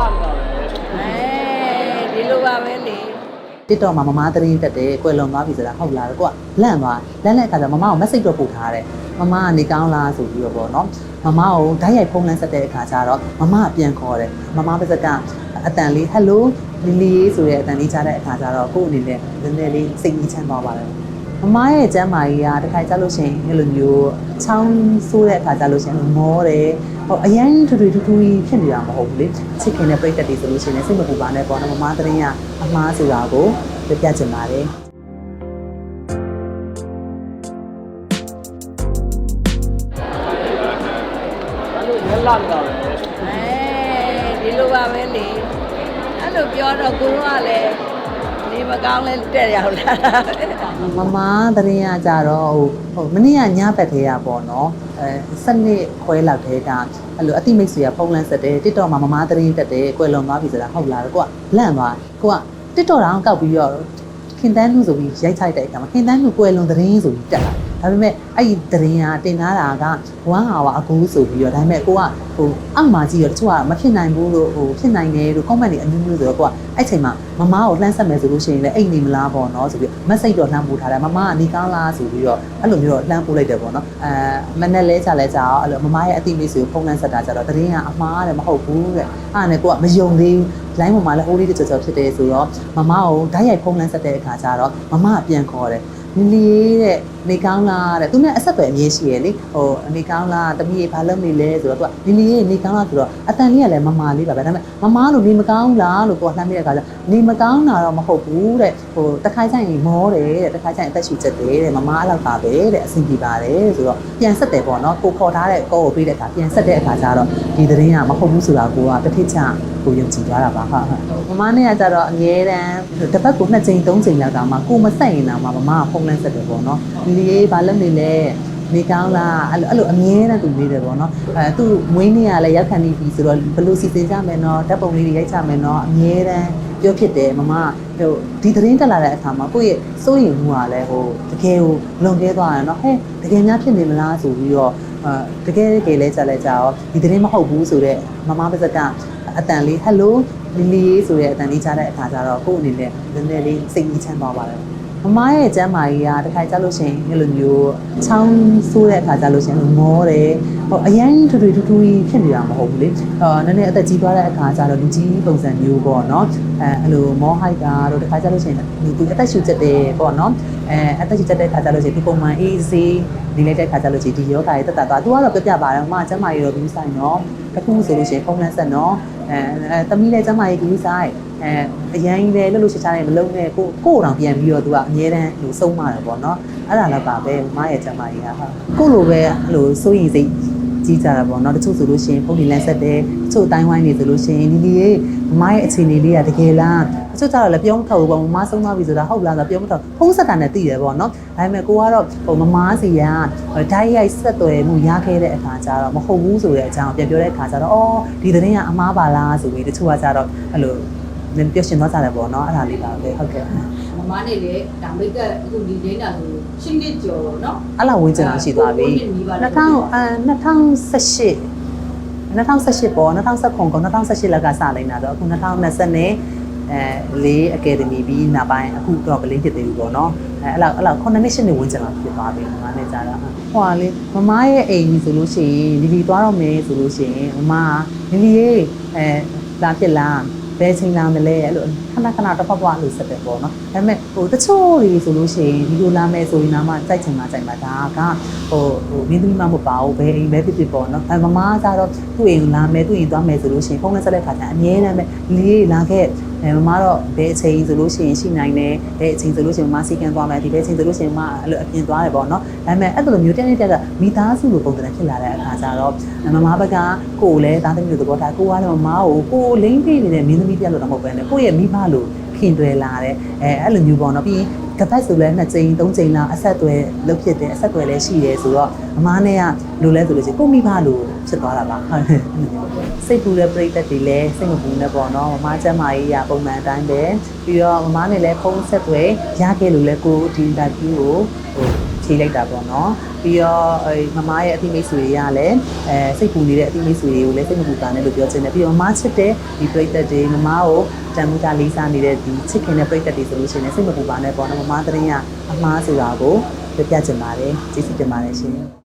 လာနေတာပဲအဲဒီလိုပါပဲလေတစ်တော့မှာမမသတင်းတက်တယ်ကွယ်လွန်သွားပြီဆိုတာဟုတ်လားကွာလန့်သွားလန့်တဲ့အခါကျမမကို message တော့ပို့ထားတယ်မမကနေကောင်းလားဆိုပြီးတော့ပေါ့နော်မမကိုဓာတ်ရိုက်ဖုန်းလန်းဆက်တဲ့အခါကျတော့မမကပြန်ခေါ်တယ်မမပါစကအတန်လေး hello လီလီဆိုတဲ့အတန်လေးကြားတဲ့အခါကျတော့ကို့အနေနဲ့နည်းနည်းလေးစိတ်ကြီးချမ်းသွားပါတယ် မမရဲ့ကျမ်းမာကြီးကတစ်ခါကြလို့ရှိရင်အဲ့လိုမျိုးချောင်းဆိုးတဲ့အခါကြလို့ရှိရင်မောတယ်ဟိုအရင်ထူထူထူထူကြီးဖြစ်နေတာမဟုတ်ဘူးလေချစ်ခင်တဲ့ပြိတ္တတွေဆိုလို့ရှိရင်စိတ်မပူပါနဲ့ပေါ့နော်မမသတင်းကအမှားဆိုတာကိုပြပြချင်ပါတယ်အဲ့လိုရဲလာနေတာပဲအဲဒီလိုပါပဲလေအဲ့လိုပြောတော့ကိုကလည်းဒီ မကောင်းလဲတက်ရောက်လာတာပဲမမသတင်းရကြတော့ဟိုဟိုမနေ့ကညဘက်သေးရပေါ့နော်အဲစနစ်ခွဲလောက်သေးတာအဲ့လိုအတိမိတ်ဆွေကဖုန်းလန်းဆက်တယ်တစ်တော့မှာမမသတင်းတက်တယ်ကွယ်လွန်သွားပြီဆိုတာဟုတ်လားကွာလန့်သွားကိုကတစ်တော့တောင်ကောက်ပြီးတော့ခင်တန်းလူဆိုပြီးရိုက်ချိုက်တဲ့အခါမှာခင်တန်းလူကွယ်လွန်သတင်းဆိုပြီးတက်လာ ဒါပေမဲ့အဲ့ဒီသတင်းကတင်ထားတာကဝမ်းဟာဝအကူဆိုပြီးတော့ဒါပေမဲ့ကိုကဟိုအောက်မှာကြည့်ရတချို့ကမဖြစ်နိုင်ဘူးလို့ဟိုဖြစ်နိုင်တယ်လို့ comment တွေအမျိုးမျိုးဆိုတော့ကိုကအဲ့ချိန်မှာမမကိုလှမ်းဆက်မယ်ဆိုလို့ရှိရင်လည်းအိတ်နေမလားပေါ့နော်ဆိုပြီး message တော့လှမ်းပို့ထားတယ်မမကနေကောင်းလားဆိုပြီးတော့အဲ့လိုမျိုးတော့လှမ်းပို့လိုက်တယ်ပေါ့နော်အဲမနဲ့လဲချလဲကြအောင်အဲ့လိုမမရဲ့အတိမိတ်ဆွေကိုဖုန်းလမ်းဆက်တာကြတော့သတင်းကအမှားတယ်မဟုတ်ဘူးတဲ့အဲ့ဒါနဲ့ကိုကမယုံသေးဘူးလိုင်းပေါ်မှာလည်းဟိုးလေးတစ်ကြော်ကြော်ဖြစ်တယ်ဆိုတော့မမကိုဓာတ်ရိုက်ဖုန်းလမ်းဆက်တဲ့အခါကျတော့မမကပြန်ခေါ်တယ် လီလီတဲ့နေကောင်းလားတဲ့သူနဲ့အဆက်အသွယ်အမြဲရှိရလေဟိုနေကောင်းလားတမီးရေဘာလုပ်နေလဲဆိုတော့သူကလီလီရေနေကောင်းလားဆိုတော့အတန်လေးကလည်းမမာလေးပါပဲဒါပေမဲ့မမာလို့နေမကောင်းလားလို့ကိုကလှမ်းမိတဲ့အခါကျနေမကောင်းတာတော့မဟုတ်ဘူးတဲ့ဟိုတခါကျရင်မောတယ်တဲ့တခါကျရင်အသက်ရှူချက်တယ်တဲ့မမာအဲ့လောက်ပါပဲတဲ့အဆင်ပြေပါတယ်ဆိုတော့ပြန်ဆက်တယ်ပေါ့နော်ကိုခေါ်ထားတဲ့ကောကိုပေးတဲ့အခါပြန်ဆက်တဲ့အခါကျတော့ဒီသတင်းကမဟုတ်ဘူးဆိုတာကိုကတစ်ထစ်ချ ကိုယုံကြည်သွားတာပါဟုတ်ဟုတ်မမနဲ့ကကြတော့အငဲတန်းတစ်ပတ်ကိုနှစ်ကြိမ်သုံးကြိမ်လောက်တောင်မှကိုမဆက်ရင်တော့မှမမကဖုန်းလန်းဆက်တယ်ပေါ့နော်ဒီလေးဘာလုပ်နေလဲနေကောင်းလားအဲ့လိုအဲ့လိုအမြဲတမ်းသူနေတယ်ပေါ့နော်အဲသူမွေးနေ့ကလည်းရောက်ခံနေပြီဆိုတော့ဘယ်လိုစီစဉ်ကြမယ်နော်ဓာတ်ပုံလေးတွေရိုက်ကြမယ်နော်အမြဲတမ်းပြောဖြစ်တယ်မမဟိုဒီသတင်းတက်လာတဲ့အခါမှာကိုယ့်ရဲ့စိုးရိမ်မှုကလည်းဟိုတကယ်ကိုလွန်ကဲသွားတယ်နော်ဟဲ့တကယ်များဖြစ်နေမလားဆိုပြီးတော့အဲတကယ်တကယ်လဲကြလဲကြရောဒီသတင်းမဟုတ်ဘူးဆိုတော့မမပါစက အတန်လေး hello လီလီဆိုတဲ့အတန်လေးကြားတဲ့အခါကျတော့ကိုယ့်အနေနဲ့နည်းနည်းလေးစိတ်ကြီးချမ်းသွားပါတယ်မမရဲ့ကျမ်းမာကြီးကတစ်ခါကြလို့ရှိရင်အဲ့လိုမျိုးချောင်းဆိုးတဲ့အခါကြလို့ရှိရင်မောတယ်ဟိုအရင်ထူထူထူထူကြီးဖြစ်နေတာမဟုတ်ဘူးလေအော်နည်းနည်းအသက်ကြီးသွားတဲ့အခါကျတော့လူကြီးပုံစံမျိုးပေါ့နော်အဲအဲ့လိုမောဟိုက်တာတို့တစ်ခါကြလို့ရှိရင်ဒီသူအသက်ရှူချက်တယ်ပေါ့နော်အဲအသက်ရှူချက်တဲ့အခါကြလို့ရှိရင်ဒီပုံမှန်အေးစေးနေလိုက်တဲ့အခါကြလို့ရှိရင်ဒီယောဂါရဲ့တက်တာသွားသူကတော့ပြပြပါတယ်မမကျမ်းမာကြီးတော့ဘူးဆိုင်နော်တစ်ခုဆိုလို့ရှိရင်ဖုန်းလန်းဆက်နော် အဲအဲတမီးလည်းကျမ်းမာကြီးဘူးဆိုင်အဲအရင်ကြီးလည်းလှုပ်လှုပ်ရှားရှားနဲ့မလုံးနဲ့ကိုကိုတောင်ပြန်ပြီးတော့သူကအမြဲတမ်းလူဆုံးမာတယ်ပေါ့နော်အဲ့ဒါလည်းပါပဲမမရဲ့ကျမ်းမာကြီးကဟုတ်ကိုလိုပဲအဲ့လိုစိုးရင်စိတ် ကြီးကြတာပေါ့နော်တချို့ဆိုလို့ရှိရင်ဖုန်းဒီလန်းဆက်တယ်တချို့အတိုင်းဝိုင်းနေဆိုလို့ရှိရင်ဒီဒီရဲ့မမရဲ့အခြေအနေလေးကတကယ်လားတချို့ကျတော့လည်းပြောမထောက်ဘူးပေါ့မမဆုံးသွားပြီဆိုတာဟုတ်လားဆိုတော့ပြောမထောက်ဖုန်းဆက်တာနဲ့သိတယ်ပေါ့နော်ဒါပေမဲ့ကိုကတော့ဟိုမမစီကဓာတ်ရိုက်ဆက်သွယ်မှုရခဲ့တဲ့အခါကျတော့မဟုတ်ဘူးဆိုတဲ့အကြောင်းပြန်ပြောတဲ့အခါကျတော့အော်ဒီသတင်းကအမားပါလားဆိုပြီးတချို့ကကျတော့အဲ့လိုနည်းပြောရှင်သွားကြတယ်ပေါ့နော်အဲ့ဒါလေးပါပဲဟုတ်ကဲ့ မမနဲ့လေဒါမိတ်ကအခုဒီဒိန်းတာဆိုရှင်းနှစ်ကျော်တော့နော်အဲ့လောက်ဝင်းကျင်အောင်ရှိသွားပြီ2000အဲ2018 2018ပေါ့2019ကော2018လက်ကစလိုက်တာတော့အခု2020နဲ့အဲလေးအကယ်ဒမီပြီးနောက်ပိုင်းအခုတော့ကလေးဖြစ်သေးပြီပေါ့နော်အဲအဲ့လောက်အဲ့လောက်9နှစ်8နှစ်ဝန်းကျင်လောက်ဖြစ်သွားပြီမမနဲ့ကြာတာဟိုဟာလေမမရဲ့အိမ်ဆိုလို့ရှိရင်လီလီသွားတော့မယ်ဆိုလို့ရှိရင်မမကလီလီရဲ့အဲလာဖြစ်လား ဘယ်ချိန်လာမလဲအဲ့လိုခဏခဏတစ်ဖက်ဖွားလို့ဆက်တယ်ပေါ့နော်ဒါပေမဲ့ဟိုတချို့တွေဆိုလို့ရှိရင်ဒီလိုလာမယ်ဆိုရင်တော့မှကြိုက်ချင်မှကြိုက်မှာဒါကဟိုဟိုမင်းသမီးမမဟုတ်ပါဘူးဘယ်အိမ်ပဲဖြစ်ဖြစ်ပေါ့နော်အဲမမကတော့သူ့အိမ်လာမယ်သူ့အိမ်သွားမယ်ဆိုလို့ရှိရင်ဖုန်းနဲ့ဆက်လက်ခါကျအမြဲတမ်းပဲလေးလာခဲ့အဲမမတော့ဘယ်အချိန်ဆိုလို့ရှိရင်ရှိနိုင်တယ်ဘယ်အချိန်ဆိုလို့ရှိရင်မမစီကံသွားမယ်ဒီဘယ်အချိန်ဆိုလို့ရှိရင်မအဲ့လိုအပြင်သွားတယ်ပေါ့နော်ဒါပေမဲ့အဲ့လိုမျိုးတက်နေတက်ကမိသားစုလိုပုံစံဖြစ်လာတဲ့အခါကျတော့မမဘက်ကကိုယ်လည်းသားသမီးလိုသဘောထားကိုကလည်းမမကိုကိုလိမ့်ပေးနေတဲ့မင်းသမီးပြတ်လို့တော့မဟုတ်ပဲနဲ့ကိုယ့်ရဲ့မိဘလို ခင်တွယ်လာတယ်အဲအဲ့လိုမျိုးပေါ့နော်ပြီးရင်ကပတ်ဆိုလဲနှစ်ကြိမ်သုံးကြိမ်လောက်အဆက်အသွယ်လုပ်ဖြစ်တယ်အဆက်အသွယ်လည်းရှိတယ်ဆိုတော့အမားနဲ့ကလိုလဲဆိုလို့ရှိရင်ကိုမိဘလိုဖြစ်သွားတာပါဟုတ်တယ်စိတ်ပူတဲ့ပြိတ္တတွေလည်းစိတ်မပူနဲ့ပေါ့နော်မမကျမ်းမာရေးရပုံမှန်အတိုင်းပဲပြီးတော့မမနဲ့လည်းဖုန်းဆက်သွယ်ရခဲ့လို့လဲကိုဒီ interview ကိုဟို ဖြေလိုက်တာပေါ့နော်ပြီးတော့အဲမမရဲ့အတိမိတ်ဆွေတွေကလည်းအဲစိတ်ပူနေတဲ့အတိမိတ်ဆွေတွေကိုလည်းစိတ်မပူတာနဲ့လို့ပြောချင်တယ်ပြီးတော့မမချစ်တဲ့ဒီပြိတ္တတွေမမကိုတန်မှုကလေးစားနေတဲ့ဒီချစ်ခင်တဲ့ပြိတ္တတွေဆိုလို့ရှိရင်စိတ်မပူပါနဲ့ပေါ့နော်မမသတင်းကအမှားဆိုတာကိုပြပြချင်ပါတယ်ကျေးဇူးတင်ပါတယ်ရှင်